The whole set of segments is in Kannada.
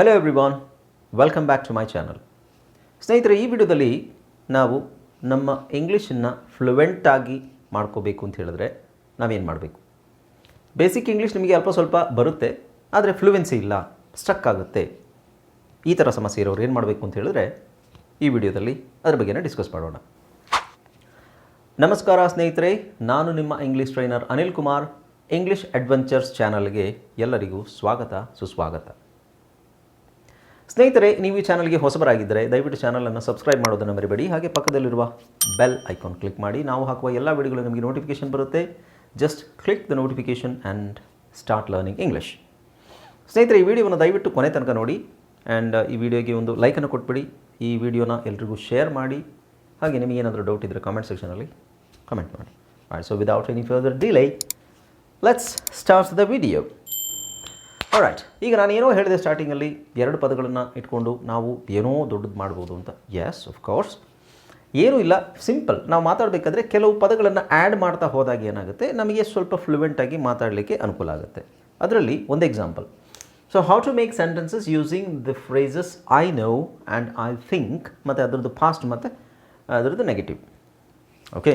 Hello everyone welcome back to my channel ಸ್ನೇಹಿತರೆ, ಈ ವಿಡಿಯೋದಲ್ಲಿ ನಾವು ನಮ್ಮ ಇಂಗ್ಲೀಷನ್ನು ಫ್ಲುವೆಂಟಾಗಿ ಮಾಡ್ಕೋಬೇಕು ಅಂತ ಹೇಳಿದ್ರೆ ನಾವೇನು ಮಾಡಬೇಕು? ಬೇಸಿಕ್ ಇಂಗ್ಲೀಷ್ ನಿಮಗೆ ಅಲ್ಪ ಸ್ವಲ್ಪ ಬರುತ್ತೆ, ಆದರೆ ಫ್ಲೂಯೆನ್ಸಿ ಇಲ್ಲ ಸ್ಟಕ್ ಆಗುತ್ತೆ. ಈ ಥರ ಸಮಸ್ಯೆ ಇರೋರು ಏನು ಮಾಡಬೇಕು ಅಂತ ಹೇಳಿದ್ರೆ ಈ ವಿಡಿಯೋದಲ್ಲಿ ಅದ್ರ ಬಗ್ಗೆನೇ ಡಿಸ್ಕಸ್ ಮಾಡೋಣ. ನಮಸ್ಕಾರ ಸ್ನೇಹಿತರೆ, ನಾನು ನಿಮ್ಮ English trainer Anil Kumar English adventures ಚಾನಲ್ಗೆ ಎಲ್ಲರಿಗೂ ಸ್ವಾಗತ, ಸುಸ್ವಾಗತ. ಸ್ನೇಹಿತರೆ, ನೀವು ಈ ಚಾನಲ್ಗೆ ಹೊಸಬರಾಗಿದ್ದರೆ ದಯವಿಟ್ಟು ಚಾನಲನ್ನು ಸಬ್ಸ್ಕ್ರೈಬ್ ಮಾಡೋದನ್ನು ಮರಿಬೇಡಿ. ಹಾಗೆ ಪಕ್ಕದಲ್ಲಿರುವ ಬೆಲ್ ಐಕಾನ್ ಕ್ಲಿಕ್ ಮಾಡಿ. ನಾವು ಹಾಕುವ ಎಲ್ಲ ವಿಡಿಯೋಗಳು ನಿಮಗೆ ನೋಟಿಫಿಕೇಷನ್ ಬರುತ್ತೆ. Just click the notification and start learning English ಸ್ನೇಹಿತರೆ, ಈ ವಿಡಿಯೋವನ್ನು ದಯವಿಟ್ಟು ಕೊನೆ ತನಕ ನೋಡಿ. ಆ್ಯಂಡ್ ಈ ವಿಡಿಯೋಗೆ ಒಂದು ಲೈಕನ್ನು ಕೊಟ್ಬಿಡಿ. ಈ ವಿಡಿಯೋನ ಎಲ್ರಿಗೂ ಶೇರ್ ಮಾಡಿ. ಹಾಗೆ ನಿಮಗೆ ಏನಾದರೂ ಡೌಟ್ ಇದ್ದರೆ ಕಾಮೆಂಟ್ ಸೆಕ್ಷನಲ್ಲಿ ಕಮೆಂಟ್ ಮಾಡಿ. So without any further delay let's start the video right ಈಗ ನಾನು ಏನೋ ಹೇಳಿದೆ ಸ್ಟಾರ್ಟಿಂಗಲ್ಲಿ ಎರಡು ಪದಗಳನ್ನು ಇಟ್ಕೊಂಡು ನಾವು ಏನೋ ದೊಡ್ಡದು ಮಾಡ್ಬೋದು ಅಂತ. ಎಸ್ ಆಫ್ ಕೋರ್ಸ್ ಏನೂ ಇಲ್ಲ. ಸಿಂಪಲ್ ನಾವು ಮಾತಾಡಬೇಕಾದ್ರೆ ಕೆಲವು ಪದಗಳನ್ನು ಆ್ಯಡ್ ಮಾಡ್ತಾ ಹೋದಾಗ ಏನಾಗುತ್ತೆ? ನಮಗೆ ಸ್ವಲ್ಪ ಫ್ಲೂವೆಂಟಾಗಿ ಮಾತಾಡಲಿಕ್ಕೆ ಅನುಕೂಲ ಆಗುತ್ತೆ. ಅದರಲ್ಲಿ ಒಂದು example so how to make sentences using the phrases I know and I think ಮತ್ತು ಅದರದ್ದು ಫಾಸ್ಟ್ ಮತ್ತು ಅದರದ್ದು ನೆಗೆಟಿವ್ ಓಕೆ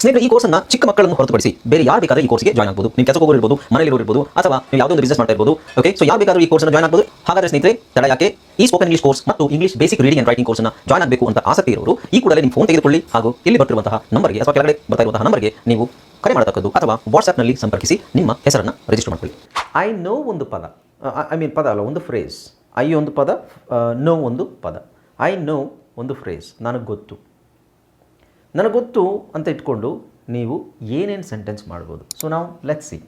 ಸ್ನೇಹಿತರೆ, ಈ ಕೋರ್ಸನ್ನ ಚಿಕ್ಕ ಮಕ್ಕಳನ್ನು ಹೊರತುಪಡಿಸಿ ಬೇರೆ ಯಾರು ಬೇಕಾದ್ರೆ ಈ ಕೋರ್ಸ್ಗೆ ಜಾಯ್ನ್ ಆಗಬಹುದು ನೀವು ಕೆಲಸ ಹೋಗಿರ್ಬೋದು ಮನೆಯಲ್ಲಿ ಇರ್ಬೋದು, ಅಥವಾ ನೀವು ಯಾವುದೋ ಒಂದು ಬಿಸ್ನೆಸ್ ಮಾಡ್ತಾ ಇರ್ಬೋದು ಓಕೆ ಸೊ ಯಾರು ಬೇಕಾದ್ರೂ ಈ ಕೋರ್ಸ್ನ ಜಾಯ್ನ್ ಆಗಬಹುದು ಹಾಗಾದ್ರೆ ಸ್ನೇಹಿತರೆ, ತಡ ಯಾಕೆ? ಈ ಸ್ಪೋಕನ್ ಇಂಗ್ಲಿಷ್ ಕೋರ್ಸ್ ಮತ್ತು English basic reading and writing ಕೋರ್ಸ್ನ ಜಾಯ್ನ್ ಆಗಬೇಕು ಅಂತ ಆಸಕ್ತಿ ಇರೋರು, ಈ ಕೂಡಲೇ ನಿಮ್ಮ ಫೋನ್ ತೆಗೆದುಕೊಳ್ಳಿ ಹಾಗೂ ಇಲ್ಲಿ ಬರ್ತಿರುವಂತಹ ನಂಬರ್ಗೆ ಅಥವಾ ಕೆಳಗಡೆ ಬರ್ತಾ ಇರುವಂತಹ ನಂಬರ್ಗೆ ನೀವು ಕರೆ ಮಾಡತಕ್ಕದ್ದು ಅಥವಾ ವಾಟ್ಸ್ಆಪ್ನಲ್ಲಿ ಸಂಪರ್ಕಿಸಿ ನಿಮ್ಮ ಹೆಸರನ್ನು ರಿಜಿಸ್ಟರ್ ಮಾಡ್ಕೊಳ್ಳಿ. ಐ ನೋ ಒಂದು ಪದ. ಐ ಮೀನ್ ಪದ ಅಲ್ಲ, ಒಂದು ಫ್ರೇಸ್ ಐ ಒಂದು ಪದ ನೋ ಒಂದು ಪದ. ಐ ನೋ ಒಂದು ಫ್ರೇಸ್ ನನಗೆ ಗೊತ್ತು. ನನಗೆ ಗೊತ್ತು ಅಂತ ಇಟ್ಕೊಂಡು ನೀವು ಏನೇನು ಸೆಂಟೆನ್ಸ್ ಮಾಡ್ಬೋದು? ಸೊ ನಾವು ಲೆಟ್ ಸಿ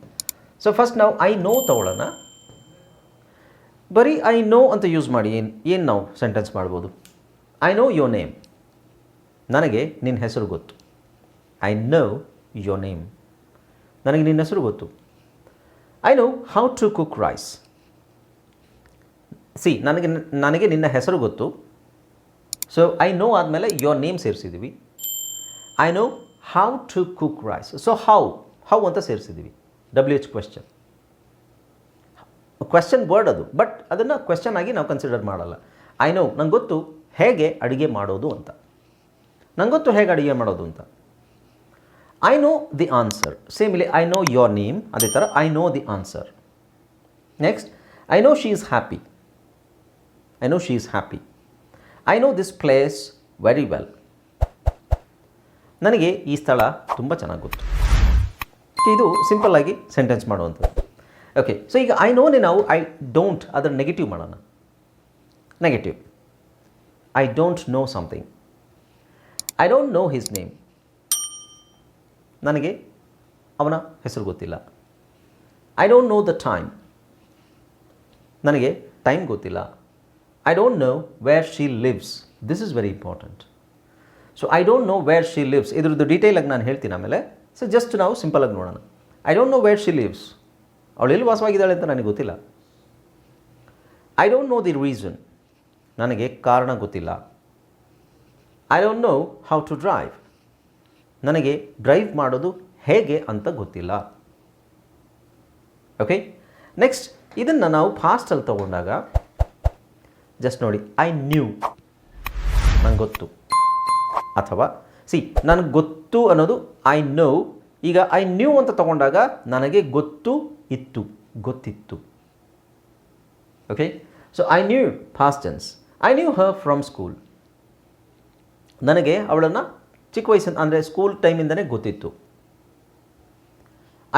ಸೊ ಫಸ್ಟ್ ನಾವು ಐ ನೋ ತಗೊಳ್ಳೋಣ. ಬರೀ ಐ ನೋ ಅಂತ ಯೂಸ್ ಮಾಡಿ ಏನು ಏನು ನಾವು ಸೆಂಟೆನ್ಸ್ ಮಾಡ್ಬೋದು? ಐ ನೋ ಯೋ ನೇಮ್ ನನಗೆ ನಿನ್ನ ಹೆಸರು ಗೊತ್ತು. ಐ ನೋ ಯೋ ನೇಮ್ ನನಗೆ ನಿನ್ನ ಹೆಸರು ಗೊತ್ತು. I know how to cook rice see ನನಗೆ ನನಗೆ ನಿನ್ನ ಹೆಸರು ಗೊತ್ತು. ಸೊ ಐ ನೋ ಆದಮೇಲೆ your name ಸೇರಿಸಿದ್ದೀವಿ I know how to cook rice so how how ಅಂತ ಸೇರಿಸಿದ್ದೀವಿ. W H question question word ಅದು. ಬಟ್ ಅದನ್ನು ಕ್ವೆಶ್ಚನ್ ಆಗಿ ನಾವು ಕನ್ಸಿಡರ್ ಮಾಡಲ್ಲ. ಐ ನೋ ನಂಗೆ ಗೊತ್ತು ಹೇಗೆ ಅಡುಗೆ ಮಾಡೋದು ಅಂತ. ನಂಗೆ ಗೊತ್ತು ಹೇಗೆ ಅಡುಗೆ ಮಾಡೋದು ಅಂತ. I know the answer same ಇಲ್ಲಿ ಐ ನೋ ಯೋರ್ ನೇಮ್ ಅದೇ ಥರ I know the answer next I know she is happy I know she is happy I know this place very well ನನಗೆ ಈ ಸ್ಥಳ ತುಂಬ ಚೆನ್ನಾಗಿ ಗೊತ್ತು. ಇದು ಸಿಂಪಲ್ ಆಗಿ ಸೆಂಟೆನ್ಸ್ ಮಾಡುವಂಥದ್ದು. ಓಕೆ ಸೊ ಈಗ ಐ ನೋನೇ ನಾವು ಐ ಡೋಂಟ್ ಅದರ ನೆಗೆಟಿವ್ ಮಾಡೋಣ. Negative I don't know something I don't know his name ನನಗೆ ಅವನ ಹೆಸರು ಗೊತ್ತಿಲ್ಲ. I don't know the time ನನಗೆ ಟೈಮ್ ಗೊತ್ತಿಲ್ಲ. I don't know where she lives this is very important so I don't know where she lives ಇದ್ರದ್ದು ಡೀಟೇಲಾಗಿ ನಾನು ಹೇಳ್ತೀನಿ ಆಮೇಲೆ. ಸೊ ಜಸ್ಟ್ ನಾವು ಸಿಂಪಲಾಗಿ ನೋಡೋಣ. I don't know where she lives ಅವಳು ಎಲ್ಲಿ ವಾಸವಾಗಿದ್ದಾಳೆ ಅಂತ ನನಗೆ ಗೊತ್ತಿಲ್ಲ. I don't know the reason ನನಗೆ ಕಾರಣ ಗೊತ್ತಿಲ್ಲ. I don't know how to drive ನನಗೆ ಡ್ರೈವ್ ಮಾಡೋದು ಹೇಗೆ ಅಂತ ಗೊತ್ತಿಲ್ಲ. ಓಕೆ ನೆಕ್ಸ್ಟ್ ಇದನ್ನು ನಾವು ಫಾಸ್ಟಲ್ಲಿ ತಗೊಂಡಾಗ ಜಸ್ಟ್ ನೋಡಿ ಐ ನ್ಯೂ ನಂಗೆ ಗೊತ್ತು ಅಥವಾ ಸಿ ನನಗೆ ಗೊತ್ತು ಅನ್ನೋದು ಐ ನೋ ಈಗ ಐ ನ್ಯೂ ಅಂತ ತಗೊಂಡಾಗ ನನಗೆ ಗೊತ್ತು ಇತ್ತು, ಗೊತ್ತಿತ್ತು. Okay so I knew tense I knew her from school ನನಗೆ ಅವಳನ್ನು ಚಿಕ್ಕ ವಯಸ್ಸಿನ, ಅಂದರೆ ಸ್ಕೂಲ್ ಟೈಮಿಂದನೇ ಗೊತ್ತಿತ್ತು.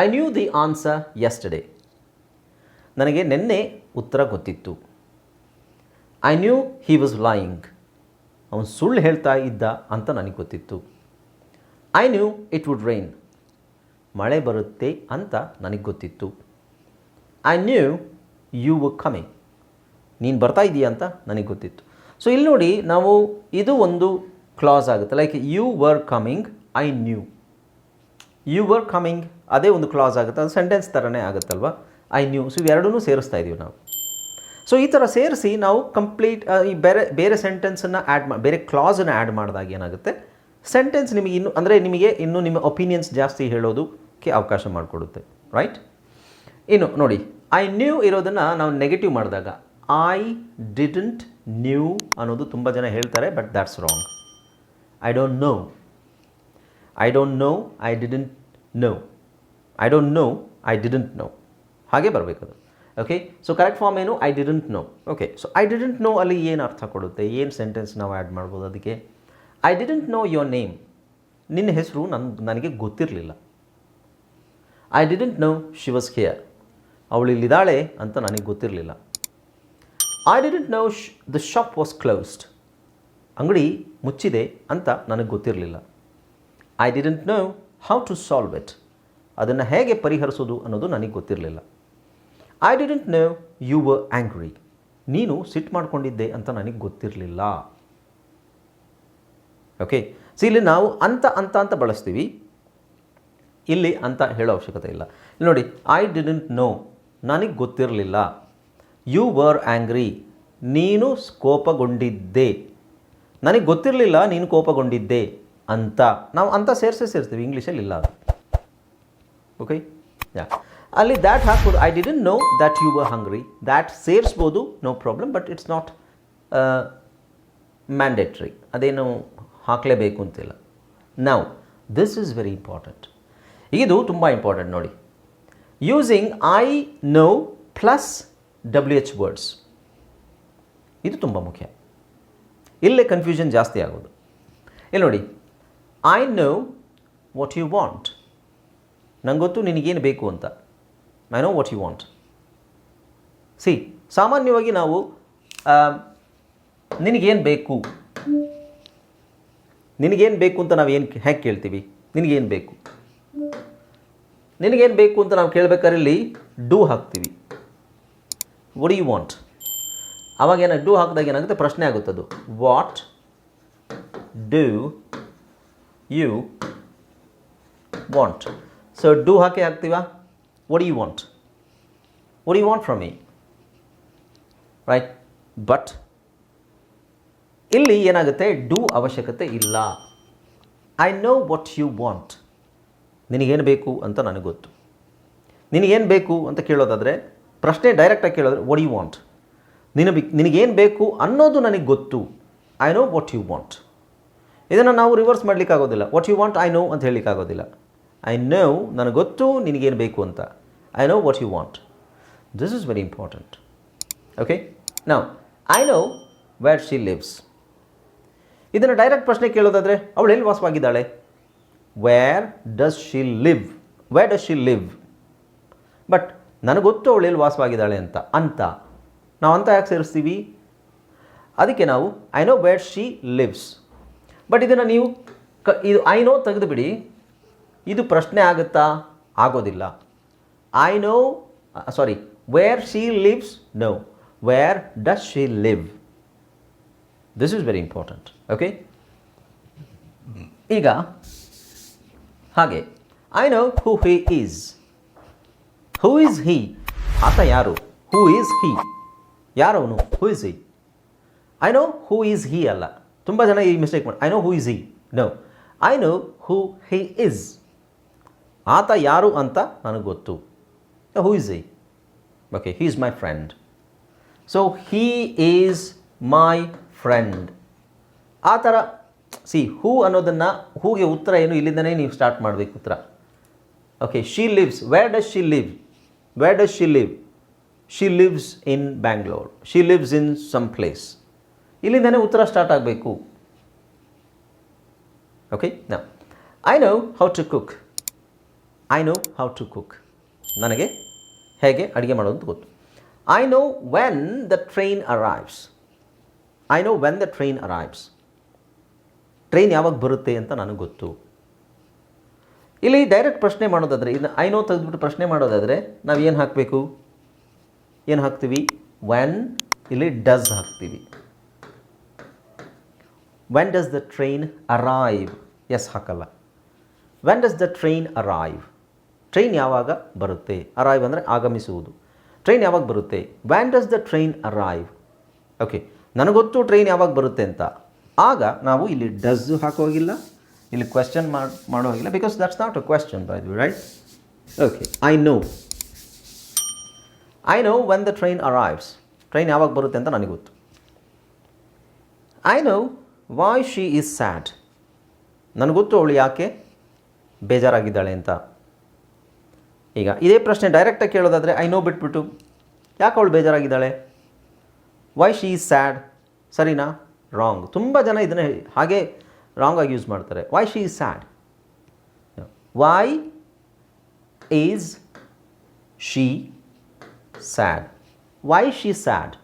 I knew the answer yesterday ನನಗೆ ನಿನ್ನೆ ಉತ್ತರ ಗೊತ್ತಿತ್ತು. I knew he was lying ಅವನು ಸುಳ್ಳು ಹೇಳ್ತಾ ಇದ್ದ ಅಂತ ನನಗೆ ಗೊತ್ತಿತ್ತು. I knew it would rain ಮಳೆ ಬರುತ್ತೆ ಅಂತ ನನಗೆ ಗೊತ್ತಿತ್ತು. ಐ ನ್ಯೂ ಯು ಕಮಿಂಗ್ ನೀನು ಬರ್ತಾ ಇದೀಯ ಅಂತ ನನಗೆ ಗೊತ್ತಿತ್ತು. ಸೊ ಇಲ್ಲಿ ನೋಡಿ ನಾವು ಇದು ಒಂದು ಕ್ಲಾಸ್ ಆಗುತ್ತೆ. Like you were coming I knew you were coming ಅದೇ ಒಂದು ಕ್ಲಾಸ್ ಆಗುತ್ತೆ. ಅದು ಸೆಂಟೆನ್ಸ್ ಥರನೇ ಆಗುತ್ತಲ್ವ? ಐ ನ್ಯೂ ಸೊ ಇವೆರಡೂ ಸೇರಿಸ್ತಾ ಇದ್ದೀವಿ ನಾವು. ಸೊ ಈ ಥರ ಸೇರಿಸಿ ನಾವು ಕಂಪ್ಲೀಟ್ ಈ ಬೇರೆ ಬೇರೆ ಸೆಂಟೆನ್ಸನ್ನು ಆ್ಯಡ್ ಮಾ, ಬೇರೆ ಕ್ಲಾಸನ್ನು ಆ್ಯಡ್ ಮಾಡಿದಾಗ ಏನಾಗುತ್ತೆ? ಸೆಂಟೆನ್ಸ್ ನಿಮಗೆ ಇನ್ನು, ಅಂದರೆ ನಿಮಗೆ ಇನ್ನೂ ನಿಮ್ಮ ಒಪಿನಿಯನ್ಸ್ ಜಾಸ್ತಿ ಹೇಳೋದಕ್ಕೆ ಅವಕಾಶ ಮಾಡಿಕೊಡುತ್ತೆ ರೈಟ್ ಇನ್ನು ನೋಡಿ ಐ ನ್ಯೂ ಇರೋದನ್ನು ನಾವು ನೆಗೆಟಿವ್ ಮಾಡಿದಾಗ ಐ ಡಿಡಂಟ್ ನ್ಯೂ ಅನ್ನೋದು ತುಂಬ ಜನ ಹೇಳ್ತಾರೆ but that's wrong I don't know I don't know I didn't know I don't know I didn't know ಹಾಗೆ ಬರಬೇಕದು. ಓಕೆ ಸೊ ಕರೆಕ್ಟ್ ಫಾರ್ಮ್ ಏನು? I didn't know okay so I didn't know ಅಲ್ಲಿ ಏನು ಅರ್ಥ ಕೊಡುತ್ತೆ? ಏನು ಸೆಂಟೆನ್ಸ್ ನಾವು ಆ್ಯಡ್ ಮಾಡ್ಬೋದು ಅದಕ್ಕೆ? I didn't know your name ನಿನ್ನ ಹೆಸರು ನನ್ನ ನನಗೆ ಗೊತ್ತಿರಲಿಲ್ಲ. I didn't know she was here ಅವಳು ಇಲ್ಲಿದ್ದಾಳೆ ಅಂತ ನನಗೆ ಗೊತ್ತಿರಲಿಲ್ಲ. ಐ ಡಿಡಂಟ್ ನೋ ಶ್ ದ ಶಾಪ್ ವಾಸ್ ಕ್ಲೋಸ್ಡ್ ಅಂಗಡಿ ಮುಚ್ಚಿದೆ ಅಂತ ನನಗೆ ಗೊತ್ತಿರಲಿಲ್ಲ. I didn't know how to solve it ಅದನ್ನು ಹೇಗೆ ಪರಿಹರಿಸೋದು ಅನ್ನೋದು ನನಗೆ ಗೊತ್ತಿರಲಿಲ್ಲ. I didn't know you were angry ನೀನು ಸಿಟ್ ಮಾಡ್ಕೊಂಡಿದ್ದೆ ಅಂತ ನನಗೆ ಗೊತ್ತಿರಲಿಲ್ಲ. ಓಕೆ ಸೊ ಇಲ್ಲಿ ನಾವು ಅಂತ ಅಂತ ಅಂತ ಬಳಸ್ತೀವಿ. ಇಲ್ಲಿ ಅಂತ ಹೇಳೋ ಅವಶ್ಯಕತೆ ಇಲ್ಲ. ನೋಡಿ ಐ ಡಿಡಂಟ್ ನೋ ನನಗೆ ಗೊತ್ತಿರಲಿಲ್ಲ. ಯು ವರ್ ಆ್ಯಂಗ್ರಿ ನೀನು ಕೋಪಗೊಂಡಿದ್ದೆ. ನನಗೆ ಗೊತ್ತಿರಲಿಲ್ಲ ನೀನು ಕೋಪಗೊಂಡಿದ್ದೆ ಅಂತ. ನಾವು ಅಂತ ಸೇರಿಸೇ ಸೇರಿಸ್ತೀವಿ ಇಂಗ್ಲೀಷಲ್ಲಿ ಇಲ್ಲ ಓಕೆ ಯಾ ಅಲ್ಲಿ ದ್ಯಾಟ್ ಹಾಕ್ಬೋದು I did know that you were hungry that ಸೇರಿಸ್ಬೋದು no problem but it's not mandatory ಅದೇನು ಹಾಕಲೇಬೇಕು ಅಂತಿಲ್ಲ. Now this is very important ಇದು ತುಂಬ ಇಂಪಾರ್ಟೆಂಟ್ ನೋಡಿ. Using I know plus W H words ಇದು ತುಂಬ ಮುಖ್ಯ. ಇಲ್ಲೇ ಕನ್ಫ್ಯೂಷನ್ ಜಾಸ್ತಿ ಆಗೋದು. ಇಲ್ಲಿ ನೋಡಿ. I know what you want ನಂಗೆ ಗೊತ್ತು ನಿನಗೇನು ಬೇಕು ಅಂತ. I know what you want see ಸಾಮಾನ್ಯವಾಗಿ ನಾವು ನಿನಗೇನು ಬೇಕು? ನಿನಗೇನು ಬೇಕು ಅಂತ ನಾವು ಏನು ಹೇಗೆ ಕೇಳ್ತೀವಿ? ನಿನಗೇನು ಬೇಕು? ನಿನಗೇನು ಬೇಕು ಅಂತ ನಾವು ಕೇಳಬೇಕಾದ್ರೆ ಇಲ್ಲಿ ಡೂ ಹಾಕ್ತೀವಿ. ವಾಟ್ ಯು ವಾಂಟ್ ಅವಾಗ ಏನ ಡೂ ಹಾಕಿದಾಗ ಏನಾಗುತ್ತೆ? ಪ್ರಶ್ನೆ ಆಗುತ್ತೆ ಅದು. What do you want so do ಹಾಕಿ ಹಾಕ್ತೀವಾ? What want? What do you want from me? Right but ಇಲ್ಲಿ ಏನಾಗುತ್ತೆ? ಡೂ ಅವಶ್ಯಕತೆ ಇಲ್ಲ. I know what you want ನಿನಗೇನು ಬೇಕು ಅಂತ ನನಗೆ ಗೊತ್ತು. ನಿನಗೇನು ಬೇಕು ಅಂತ ಕೇಳೋದಾದರೆ, ಪ್ರಶ್ನೆ ಡೈರೆಕ್ಟಾಗಿ ಕೇಳೋದ್ರೆ ವಾಟ್ ಯು ವಾಂಟ್ ನಿನ ನಿನಗೇನು ಬೇಕು ಅನ್ನೋದು ನನಗೆ ಗೊತ್ತು. I know what you want ಇದನ್ನು ನಾವು reverse ಮಾಡಲಿಕ್ಕಾಗೋದಿಲ್ಲ. What you want I know ಅಂತ ಹೇಳಲಿಕ್ಕಾಗೋದಿಲ್ಲ. ಐ ನೋ ನನಗೆ ಗೊತ್ತು ನಿನಗೇನು ಬೇಕು ಅಂತ. I know what you want this is very important okay ನಾವು I know what she lives ಇದನ್ನು ಡೈರೆಕ್ಟ್ ಪ್ರಶ್ನೆ ಕೇಳೋದಾದರೆ, ಅವಳು ಎಲ್ಲಿ ವಾಸವಾಗಿದ್ದಾಳೆ? Where does she live where does she live but ನನಗೆ ಗೊತ್ತು ಅವಳು ಎಲ್ಲಿ ವಾಸವಾಗಿದ್ದಾಳೆ ಅಂತ ಅಂತ. ನಾವು ಅಂತ ಯಾಕೆ ಸೇರಿಸ್ತೀವಿ? ಅದಕ್ಕೆ ನಾವು I know where she lives but ಇದನ್ನು ನೀವು ಕ, ಇದು ಐ ನೋ ತೆಗೆದುಬಿಡಿ. ಇದು ಪ್ರಶ್ನೆ ಆಗುತ್ತಾ? ಆಗೋದಿಲ್ಲ. I know sorry where she lives no where does she live this is very important okay ಈಗ, ಹಾಗೆ I know who he is who is he ಆತ ಯಾರು? Who is he ಯಾರವನು? Who is he I know who is he ಅಲ್ಲ. ತುಂಬ ಜನ ಈ ಮಿಸ್ಟೇಕ್ ಮಾಡಿ I know who is he no I know who he is ಆತ ಯಾರು ಅಂತ ನನಗೆ ಗೊತ್ತು. ಹೂ ಇಸ್ ಈ okay he is my friend so he is my friend ಆ ಥರ ಸಿ ಹೂ ಅನ್ನೋದನ್ನು ಹೂಗೆ ಉತ್ತರ ಏನು ಇಲ್ಲಿಂದನೇ ನೀವು ಸ್ಟಾರ್ಟ್ ಮಾಡಬೇಕು ಉತ್ತರ. Okay she lives where does she live where does she live she lives in Bangalore she lives in some place ಇಲ್ಲಿಂದನೇ ಉತ್ತರ ಸ್ಟಾರ್ಟ್ ಆಗಬೇಕು. ಓಕೆ ನಾ I know how to cook I know how to cook ನನಗೆ ಹೇಗೆ ಅಡುಗೆ ಮಾಡೋದು ಗೊತ್ತು. I know when the train arrives I know when the train arrives train ಯಾವಾಗ ಬರುತ್ತೆ ಅಂತ ನನಗೆ ಗೊತ್ತು. ಇಲ್ಲಿ ಡೈರೆಕ್ಟ್ ಪ್ರಶ್ನೆ ಮಾಡೋದಾದರೆ ಇನ್ನು ಐ ನೋ ತೆಗೆದುಬಿಟ್ಟು ಪ್ರಶ್ನೆ ಮಾಡೋದಾದರೆ ನಾವು ಏನು ಹಾಕಬೇಕು? ಏನು ಹಾಕ್ತೀವಿ? ವೆನ್ ಇಲ್ಲಿ ಡಸ್ ಹಾಕ್ತೀವಿ. When does the train arrive S ಹಾಕಲ್ಲ. When does the train arrive train ಯಾವಾಗ ಬರುತ್ತೆ? ಅರೈವ್ ಅಂದರೆ ಆಗಮಿಸುವುದು. ಟ್ರೈನ್ ಯಾವಾಗ ಬರುತ್ತೆ? When does the train arrive okay ನನಗೊತ್ತು train ಯಾವಾಗ ಬರುತ್ತೆ ಅಂತ. ಆಗ ನಾವು ಇಲ್ಲಿ ಡಸ್ ಹಾಕೋಗಿಲ್ಲ ಇಲ್ಲಿ ಕ್ವೆಶ್ಚನ್ ಮಾಡಿ ಮಾಡೋ ಹಾಗಿಲ್ಲ. Because that's not a question by the right okay I know I know when the train arrives train ಯಾವಾಗ ಬರುತ್ತೆ ಅಂತ ನನಗೆ ಗೊತ್ತು I know why she is sad ನನಗೊತ್ತು ಅವಳು ಯಾಕೆ ಬೇಜಾರಾಗಿದ್ದಾಳೆ ಅಂತ. ಈಗ ಇದೇ ಪ್ರಶ್ನೆ ಡೈರೆಕ್ಟಾಗಿ ಕೇಳೋದಾದರೆ ಐ ನೋ ಬಿಟ್ಬಿಟ್ಟು, ಯಾಕೆ ಅವಳು ಬೇಜಾರಾಗಿದ್ದಾಳೆ? ವೈ ಶಿ ಈಸ್ ಸ್ಯಾಡ್ ಸರಿನಾ? ರಾಂಗ್ ತುಂಬ ಜನ ಇದನ್ನು ಹಾಗೆ ರಾಂಗಾಗಿ ಯೂಸ್ ಮಾಡ್ತಾರೆ. Why she is sad why is she sad why she sad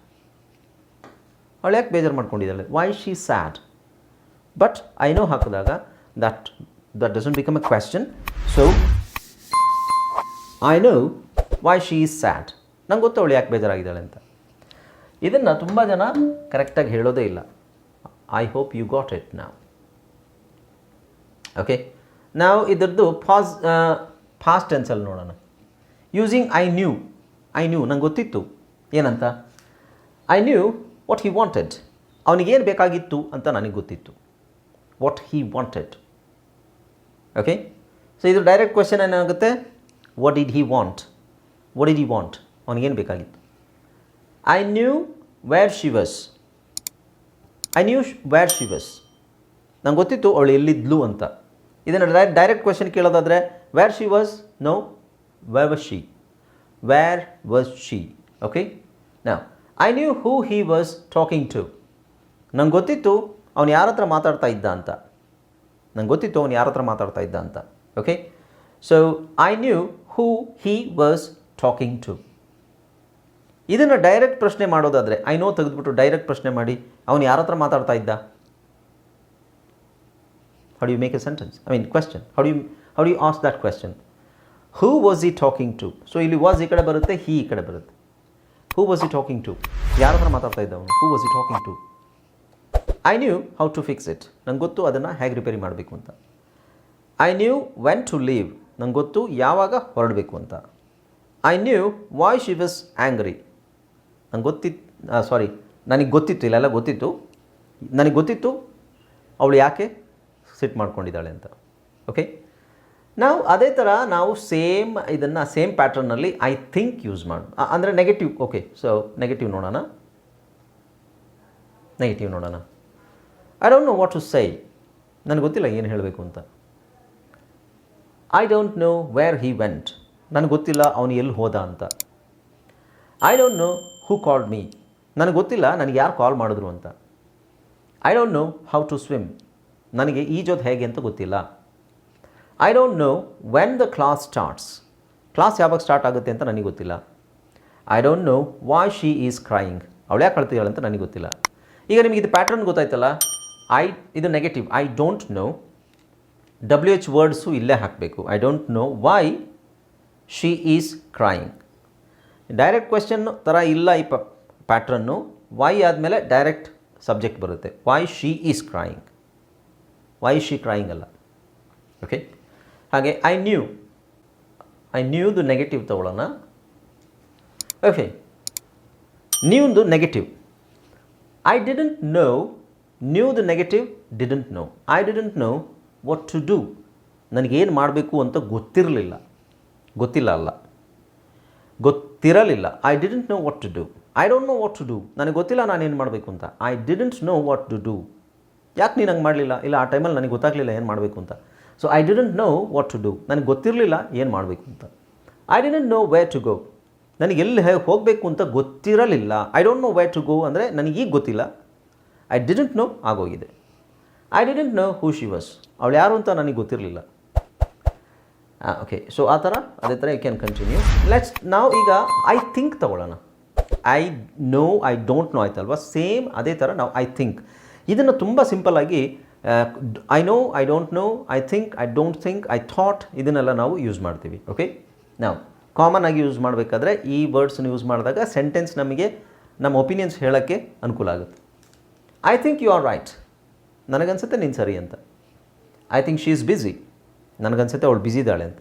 ಅವಳು ಯಾಕೆ ಬೇಜಾರು ಮಾಡ್ಕೊಂಡಿದ್ದಾಳೆ? Why she sad but I know ಹಾಕಿದಾಗ that that doesn't become a question so I know why she is sad ನಂಗೆ ಗೊತ್ತು ಅವಳು ಯಾಕೆ ಬೇಜಾರಾಗಿದ್ದಾಳೆ ಅಂತ. ಇದನ್ನು ತುಂಬ ಜನ ಕರೆಕ್ಟಾಗಿ ಹೇಳೋದೇ ಇಲ್ಲ. I hope you got it ನಾವು ಓಕೆ ನಾವು ಇದರದ್ದು ಫಾಸ್ ಫಾಸ್ಟ್ ಟೆನ್ಸಲ್ಲಿ ನೋಡೋಣ. Using I knew I knew ನಂಗೆ ಗೊತ್ತಿತ್ತು. ಏನಂತ? I knew what he wanted ಅವನಿಗೇನು ಬೇಕಾಗಿತ್ತು ಅಂತ ನನಗೆ ಗೊತ್ತಿತ್ತು. What he wanted okay so ಇದು ಡೈರೆಕ್ಟ್ ಕ್ವೆಶನ್ ಏನಾಗುತ್ತೆ? What did he want what did he want ಅವನಿಗೇನು ಬೇಕಾಗಿತ್ತು? I knew where she was I knew where she was ನಂಗೆ ಗೊತ್ತಿತ್ತು ಅವಳು ಎಲ್ಲಿದ್ಲು ಅಂತ. ಇದನ್ನು direct question ಕೇಳೋದಾದರೆ where she was no where was she where was she okay ನಾ I knew who he was talking to ನಂಗೆ ಗೊತ್ತಿತ್ತು ಅವನು ಯಾರ ಹತ್ರ ಮಾತಾಡ್ತಾ ಇದ್ದ ಅಂತ. ನಂಗೆ ಗೊತ್ತಿತ್ತು ಅವನು ಯಾರ ಹತ್ರ ಮಾತಾಡ್ತಾ ಇದ್ದ ಅಂತ. Okay so I knew who he was talking to ಇದನ್ನು ಡೈರೆಕ್ಟ್ ಪ್ರಶ್ನೆ ಮಾಡೋದಾದರೆ ಐ ನೋ ತೆಗೆದುಬಿಟ್ಟು ಡೈರೆಕ್ಟ್ ಪ್ರಶ್ನೆ ಮಾಡಿ, ಅವನು ಯಾರ ಹತ್ರ ಮಾತಾಡ್ತಾ ಇದ್ದ? How you make a sentence I mean question how you how you ask that question who was he talking to so ಇಲ್ಲಿ ವಾಸ್ ಈ ಕಡೆ ಬರುತ್ತೆ ಹೀ ಈ ಕಡೆ ಬರುತ್ತೆ. Who was he talking to ಯಾರ ಹತ್ರ ಮಾತಾಡ್ತಾ ಇದ್ದ ಅವನು? Who was he talking to I knew how to fix it ನಂಗೆ ಗೊತ್ತು ಅದನ್ನು ಹೇಗೆ ರಿಪೇರಿ ಮಾಡಬೇಕು ಅಂತ. I knew when to leave ನಂಗೆ ಗೊತ್ತು ಯಾವಾಗ ಹೊರಡಬೇಕು ಅಂತ. I knew why she was angry ನಂಗೆ ಗೊತ್ತಿತ್ತು ಸಾರಿ ನನಗೆ ಗೊತ್ತಿತ್ತು, ಇಲ್ಲೆಲ್ಲ ಗೊತ್ತಿತ್ತು. ನನಗೆ ಗೊತ್ತಿತ್ತು, ಅವಳು ಯಾಕೆ ಸಿಟ್ ಮಾಡ್ಕೊಂಡಿದ್ದಾಳೆ ಅಂತ. ಓಕೆ ನಾವು ಅದೇ ಥರ ನಾವು ಸೇಮ್ ಇದನ್ನು ಸೇಮ್ ಪ್ಯಾಟ್ರನ್ನಲ್ಲಿ ಐ ಥಿಂಕ್ ಯೂಸ್ ಮಾಡು ಅಂದರೆ ನೆಗೆಟಿವ್ ಓಕೆ ಸೊ ನೆಗೆಟಿವ್ ನೋಡೋಣ. ನೆಗೆಟಿವ್ ನೋಡೋಣ. I don't know what to say ನನಗೆ ಗೊತ್ತಿಲ್ಲ ಏನು ಹೇಳಬೇಕು ಅಂತ. I don't know where he went ನನಗೆ ಗೊತ್ತಿಲ್ಲ ಅವನು ಎಲ್ಲಿ ಹೋದ ಅಂತ. I don't know who called me ನನಗೆ ಗೊತ್ತಿಲ್ಲ ನನಗೆ ಯಾರು ಕಾಲ್ ಮಾಡಿದ್ರು ಅಂತ. I don't know how to swim ನನಗೆ ಈಜೋದು ಹೇಗೆ ಅಂತ ಗೊತ್ತಿಲ್ಲ. I don't know when the class starts class ಯಾವಾಗ ಸ್ಟಾರ್ಟ್ ಆಗುತ್ತೆ ಅಂತ ನನಗೆ ಗೊತ್ತಿಲ್ಲ. I don't know why she is crying ಅವಳು ಯಾಕೆ ಕಳ್ತಿದ್ದಾಳೆ ಅಂತ ನನಗೆ ಗೊತ್ತಿಲ್ಲ. ಈಗ ನಿಮಗೆ ಇದು ಪ್ಯಾಟರ್ನ್ ಗೊತ್ತಾಯ್ತಲ್ಲ? ಐ ಇದು negative I don't know W H words ಇಲ್ಲೇ ಹಾಕಬೇಕು. I don't know why she is crying direct question ಥರ ಇಲ್ಲ ಈ ಪ್ಯಾಟ್ರನ್ನು ವೈ ಆದಮೇಲೆ ಡೈರೆಕ್ಟ್ ಸಬ್ಜೆಕ್ಟ್ ಬರುತ್ತೆ. Why she is crying why she crying ಅಲ್ಲ. ಓಕೆ ಹಾಗೆ ಐ ನ್ಯೂ ಐ ನ್ಯೂದು ನೆಗೆಟಿವ್ ತಗೊಳ್ಳೋಣ. ಓಕೆ ನ್ಯೂದು negative I didn't know ನ್ಯೂದು negative didn't know I didn't know what to do ನನಗೇನು ಮಾಡಬೇಕು ಅಂತ ಗೊತ್ತಿರಲಿಲ್ಲ. ಗೊತ್ತಿಲ್ಲ ಅಲ್ಲ. ಗೊತ್ತಿರಲಿಲ್ಲ. I didn't know what to do I don't know what to do ನನಗೆ ಗೊತ್ತಿಲ್ಲ ನಾನು ಏನು ಮಾಡಬೇಕು ಅಂತ. I didn't know what to do ಯಾಕೆ ನೀನು ಹಂಗೆ ಮಾಡಲಿಲ್ಲ? ಇಲ್ಲ, ಆ ಟೈಮಲ್ಲಿ ನನಗೆ ಗೊತ್ತಾಗಲಿಲ್ಲ ಏನು ಮಾಡಬೇಕು ಅಂತ. So I didn't know what to do ನನಗೆ ಗೊತ್ತಿರಲಿಲ್ಲ ಏನು ಮಾಡಬೇಕು ಅಂತ. I didn't know way to go ನನಗೆ ಎಲ್ಲಿ ಹೋಗಬೇಕು ಅಂತ ಗೊತ್ತಿರಲಿಲ್ಲ. I don't know way to go ಅಂದರೆ ನನಗೀಗ ಗೊತ್ತಿಲ್ಲ. ಐ ಡಿಡೆಂಟ್ ನೋ ಆಗೋಗಿದೆ. I didn't know who she was ಅವಳು ಯಾರು ಅಂತ ನನಗೆ ಗೊತ್ತಿರಲಿಲ್ಲ. ಓಕೆ ಸೊ ಆ ಥರ, ಅದೇ ಥರ ಯು ಕ್ಯಾನ್ ಕಂಟಿನ್ಯೂ ಲೆಟ್ಸ್ ನಾವು ಈಗ ಐ ಥಿಂಕ್ ತಗೊಳ್ಳೋಣ. I know I don't know ಆಯ್ತಲ್ವ? Same ಅದೇ ಥರ ನಾವು ಐ ಥಿಂಕ್ ಇದನ್ನು ತುಂಬ ಸಿಂಪಲ್ಲಾಗಿ I know I don't know I think I don't think I thought ಇದನ್ನೆಲ್ಲ ನಾವು ಯೂಸ್ ಮಾಡ್ತೀವಿ ಓಕೆ ನಾವು ಕಾಮನ್ ಆಗಿ ಯೂಸ್ ಮಾಡಬೇಕಾದ್ರೆ ಈ ವರ್ಡ್ಸ್ನ ಯೂಸ್ ಮಾಡಿದಾಗ ಸೆಂಟೆನ್ಸ್ ನಮಗೆ ನಮ್ಮ ಒಪಿನಿಯನ್ಸ್ ಹೇಳೋಕ್ಕೆ ಅನುಕೂಲ ಆಗುತ್ತೆ. I think you are right ನನಗನ್ಸುತ್ತೆ ನೀನು ಸರಿ ಅಂತ. I think she is busy ನನಗನ್ಸುತ್ತೆ ಅವಳು ಬ್ಯುಸಿ ಇದ್ದಾಳೆ ಅಂತ.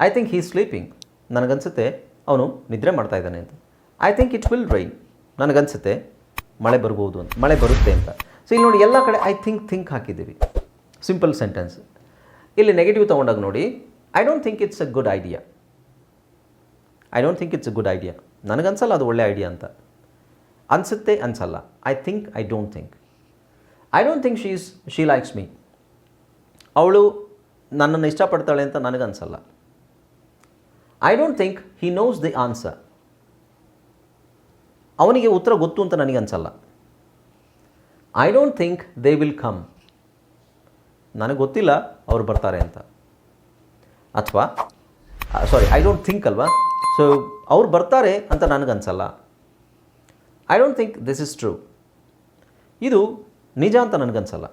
ಐ ಥಿಂಕ್ ಹೀ ಸ್ಲೀಪಿಂಗ್ ನನಗನ್ಸುತ್ತೆ ಅವನು ನಿದ್ರೆ ಮಾಡ್ತಾ ಇದ್ದಾನೆ ಅಂತ. I think it will rain ನನಗನ್ಸುತ್ತೆ ಮಳೆ ಬರ್ಬೋದು ಅಂತ, ಮಳೆ ಬರುತ್ತೆ ಅಂತ. ಸೊ ಇಲ್ಲಿ ನೋಡಿ ಎಲ್ಲ ಕಡೆ ಐ ಥಿಂಕ್ ಥಿಂಕ್ ಹಾಕಿದ್ದೀವಿ. ಸಿಂಪಲ್ ಸೆಂಟೆನ್ಸ್ ಇಲ್ಲಿ ನೆಗೆಟಿವ್ ತೊಗೊಂಡಾಗ ನೋಡಿ I don't think it's a good idea I don't think it's a good idea ನನಗನ್ಸಲ್ಲ ಅದು ಒಳ್ಳೆ ಐಡಿಯಾ ಅಂತ. ಅನಿಸುತ್ತೆ ಅನಿಸಲ್ಲ. I think I don't think I don't think she is she likes me ಅವಳು ನನ್ನನ್ನು ಇಷ್ಟಪಡ್ತಾಳೆ ಅಂತ ನನಗನ್ಸಲ್ಲ. I don't think he knows the answer ಅವನಿಗೆ ಉತ್ತರ ಗೊತ್ತು ಅಂತ ನನಗನ್ಸಲ್ಲ. I don't think they will come ನನಗೆ ಗೊತ್ತಿಲ್ಲ ಅವ್ರು ಬರ್ತಾರೆ ಅಂತ. ಅಥವಾ ಸಾರಿ ಐ ಡೋಂಟ್ ಥಿಂಕ್ ಅಲ್ವಾ? ಸೊ ಅವ್ರು ಬರ್ತಾರೆ ಅಂತ ನನಗನ್ಸಲ್ಲ. I don't think this is true ಇದು ನಿಜ ಅಂತ ನನಗನ್ಸಲ್ಲ.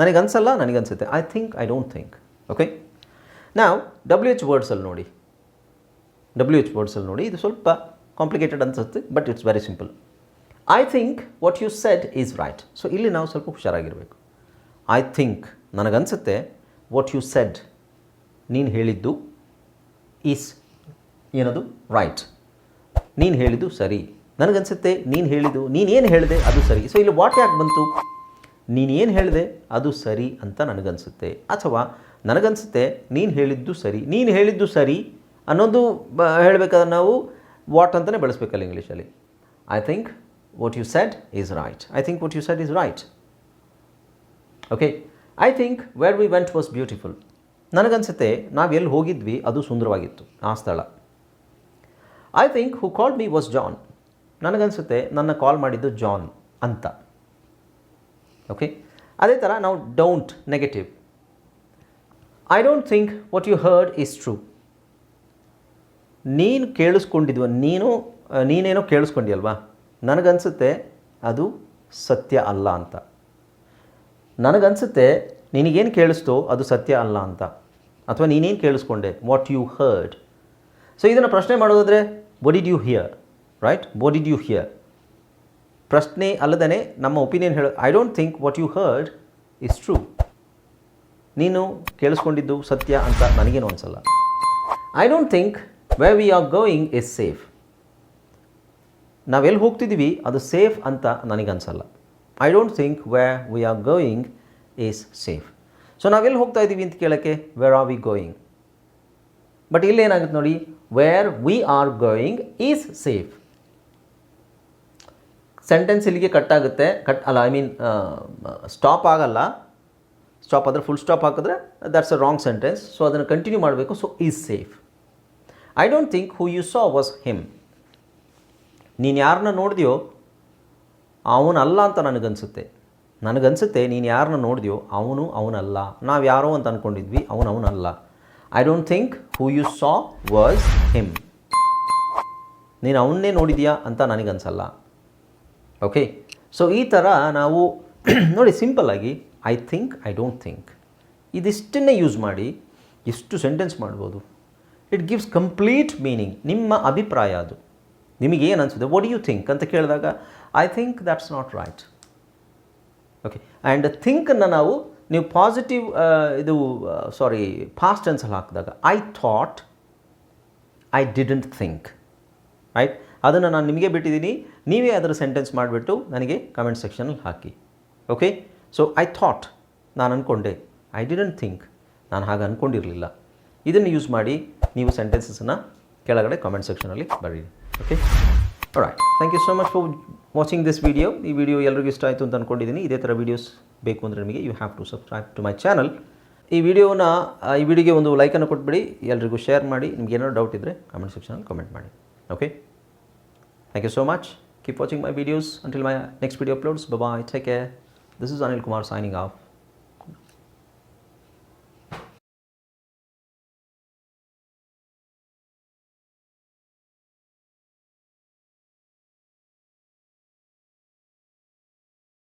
ನನಗನ್ಸಲ್ಲ, ನನಗನ್ಸುತ್ತೆ. I think I don't think okay ನಾವು ಡಬ್ಲ್ಯೂ ಎಚ್ ವರ್ಡ್ಸಲ್ಲಿ ನೋಡಿ. ಡಬ್ಲ್ಯೂ ಎಚ್ ವರ್ಡ್ಸಲ್ಲಿ ನೋಡಿ. ಇದು ಸ್ವಲ್ಪ ಕಾಂಪ್ಲಿಕೇಟೆಡ್ ಅನ್ಸುತ್ತೆ but it's very simple I think what you said is right so ಇಲ್ಲಿ ನಾವು ಸ್ವಲ್ಪ ಹುಷಾರಾಗಿರಬೇಕು. ಐ ಥಿಂಕ್ ನನಗನ್ಸುತ್ತೆ ವಾಟ್ ಯು ಸೆಡ್ ನೀನು ಹೇಳಿದ್ದು ಈಸ್ ಏನದು? ರೈಟ್ ನೀನು ಹೇಳಿದ್ದು ಸರಿ. ನನಗನ್ಸುತ್ತೆ, ನೀನು ಹೇಳಿದ್ದು ನೀನೇನು ಹೇಳಿದೆ ಅದು ಸರಿ. ಸೊ ಇಲ್ಲಿ ವಾಟ್ ಯಾಕೆ ಬಂತು? ನೀನೇನು ಹೇಳಿದೆ ಅದು ಸರಿ ಅಂತ ನನಗನ್ಸುತ್ತೆ. ಅಥವಾ ನನಗನ್ಸುತ್ತೆ ನೀನು ಹೇಳಿದ್ದು ಸರಿ. ನೀನು ಹೇಳಿದ್ದು ಸರಿ ಅನ್ನೋದು ಬ, ಹೇಳಬೇಕಾದ್ರೆ ನಾವು ವಾಟ್ ಅಂತಲೇ ಬಳಸಬೇಕಲ್ಲ ಇಂಗ್ಲೀಷಲ್ಲಿ. I think what you said is right I think what you said is right okay I think where we went was beautiful ನನಗನ್ಸುತ್ತೆ ನಾವು ಎಲ್ಲಿ ಹೋಗಿದ್ವಿ ಅದು ಸುಂದರವಾಗಿತ್ತು, ಆ ಸ್ಥಳ. I think who called me was John ನನಗನ್ಸುತ್ತೆ ನನ್ನ ಕಾಲ್ ಮಾಡಿದ್ದು ಜಾನ್ ಅಂತ. ಓಕೆ ಅದೇ ಥರ ನಾವು don't negative I don't think what you heard is true ನೀನು ಕೇಳಿಸ್ಕೊಂಡಿದ್ವ, ನೀನು ನೀನೇನೋ ಕೇಳಿಸ್ಕೊಂಡಿಯಲ್ವಾ ನನಗನ್ಸುತ್ತೆ ಅದು ಸತ್ಯ ಅಲ್ಲ ಅಂತ. ನನಗನ್ಸುತ್ತೆ ನಿನಗೇನು ಕೇಳಿಸ್ತೋ ಅದು ಸತ್ಯ ಅಲ್ಲ ಅಂತ. ಅಥವಾ ನೀನೇನು ಕೇಳಿಸ್ಕೊಂಡೆ? ವಾಟ್ ಯು ಹರ್ಡ್ ಸೊ ಇದನ್ನು ಪ್ರಶ್ನೆ ಮಾಡೋದಾದರೆ what did you hear right what did you hear ಪ್ರಶ್ನೆ ಅಲ್ಲದೇ ನಮ್ಮ ಒಪಿನಿಯನ್ ಹೇಳ I don't think what you heard is true ನೀನು ಕೇಳಿಸ್ಕೊಂಡಿದ್ದು ಸತ್ಯ ಅಂತ ನನಗೇನು ಅನಿಸಲ್ಲ. I don't think way we are going is safe ನಾವೆಲ್ಲಿ ಹೋಗ್ತಿದ್ದೀವಿ ಅದು ಸೇಫ್ ಅಂತ ನನಗನ್ಸಲ್ಲ. I don't think way we are going is safe so ನಾವೆಲ್ಲಿ ಹೋಗ್ತಾ ಇದ್ದೀವಿ ಅಂತ ಕೇಳೋಕ್ಕೆ where are we going but ಇಲ್ಲಿ ಏನಾಗುತ್ತೆ ನೋಡಿ where we are going is safe sentence ಇಲ್ಲಿಗೆ ಕಟ್ ಆಗುತ್ತೆ. ಕಟ್ ಅಲ್ಲ ಐ ಮೀನ್ ಸ್ಟಾಪ್ ಆಗಲ್ಲ. ಸ್ಟಾಪ್ ಆದರೆ ಫುಲ್ ಸ್ಟಾಪ್ ಹಾಕಿದ್ರೆ that's a wrong sentence so ಅದನ್ನು ಕಂಟಿನ್ಯೂ ಮಾಡಬೇಕು. So is safe I don't think who you saw was him ನೀನು ಯಾರನ್ನ ನೋಡಿದ್ಯೋ, ಅವನಲ್ಲ ಅಂತ ನನಗನ್ಸುತ್ತೆ. ನನಗನ್ಸುತ್ತೆ ನೀನು ಯಾರನ್ನ ನೋಡಿದ್ಯೋ, ಅವನು ಅವನಲ್ಲ. ನಾವು ಯಾರೋ ಅಂತ ಅಂದ್ಕೊಂಡಿದ್ವಿ ಅವನು ಅವನಲ್ಲ. I don't think who you saw was him ನೀನು ಅವನ್ನೇ ನೋಡಿದ್ಯಾ ಅಂತ ನನಗನ್ಸಲ್ಲ. ಓಕೆ ಸೊ ಈ ಥರ ನಾವು ನೋಡಿ ಸಿಂಪಲ್ಲಾಗಿ I think I don't think ಇದಿಷ್ಟನ್ನೇ use ಮಾಡಿ, ಎಷ್ಟು ಸೆಂಟೆನ್ಸ್ ಮಾಡ್ಬೋದು? ಇಟ್ ಗಿವ್ಸ್ ಕಂಪ್ಲೀಟ್ ಮೀನಿಂಗ್ ನಿಮ್ಮ ಅಭಿಪ್ರಾಯ ಅದು. ನಿಮಗೇನು ಅನಿಸುತ್ತೆ? ವಾಟ್ ಯು ಥಿಂಕ್ ಅಂತ ಕೇಳಿದಾಗ I think that's not right okay and ಥಿಂಕನ್ನು ನಾವು, ನೀವು ಪಾಸಿಟಿವ್ ಇದು ಸಾರಿ ಫಾಸ್ಟ್ ಟೆನ್ಸಲ್ಲಿ ಹಾಕಿದಾಗ I thought I didn't think right ಅದನ್ನು ನಾನು ನಿಮಗೆ ಬಿಟ್ಟಿದ್ದೀನಿ. ನೀವೇ ಅದರ ಸೆಂಟೆನ್ಸ್ ಮಾಡಿಬಿಟ್ಟು ನನಗೆ ಕಮೆಂಟ್ ಸೆಕ್ಷನಲ್ಲಿ ಹಾಕಿ. ಓಕೆ ಸೊ ಐ ಥಾಟ್ ನಾನು ಅಂದ್ಕೊಂಡೆ ಐ ಡಿಡಂಟ್ ಥಿಂಕ್ ನಾನು ಹಾಗೆ ಅಂದ್ಕೊಂಡಿರಲಿಲ್ಲ ಇದನ್ನು ಯೂಸ್ ಮಾಡಿ ನೀವು ಸೆಂಟೆನ್ಸಸನ್ನು ಕೆಳಗಡೆ ಕಾಮೆಂಟ್ ಸೆಕ್ಷನಲ್ಲಿ ಬರೀರಿ. Okay right thank you so much for watching this video ಈ ವಿಡಿಯೋ ಎಲ್ರಿಗೂ ಇಷ್ಟ ಆಯಿತು ಅಂತ ಅಂದ್ಕೊಂಡಿದ್ದೀನಿ ಇದೇ ಥರ ವೀಡಿಯೋಸ್ ಬೇಕು ಅಂದರೆ ನಿಮಗೆ you have to subscribe to my channel ಈ ವಿಡಿಯೋನ ಈ ವಿಡಿಯೋಗೆ ಒಂದು ಲೈಕನ್ನು ಕೊಟ್ಬಿಡಿ. ಎಲ್ರಿಗೂ ಶೇರ್ ಮಾಡಿ. ನಿಮ್ಗೆ ಏನಾದ್ರು ಡೌಟ್ ಇದ್ದರೆ ಕಮೆಂಟ್ ಸೆಕ್ಷನಲ್ಲಿ ಕಮೆಂಟ್ ಮಾಡಿ. Okay Thank you so much. Keep watching my videos until my next video uploads. Bye bye. Take care. This is Anil Kumar signing off.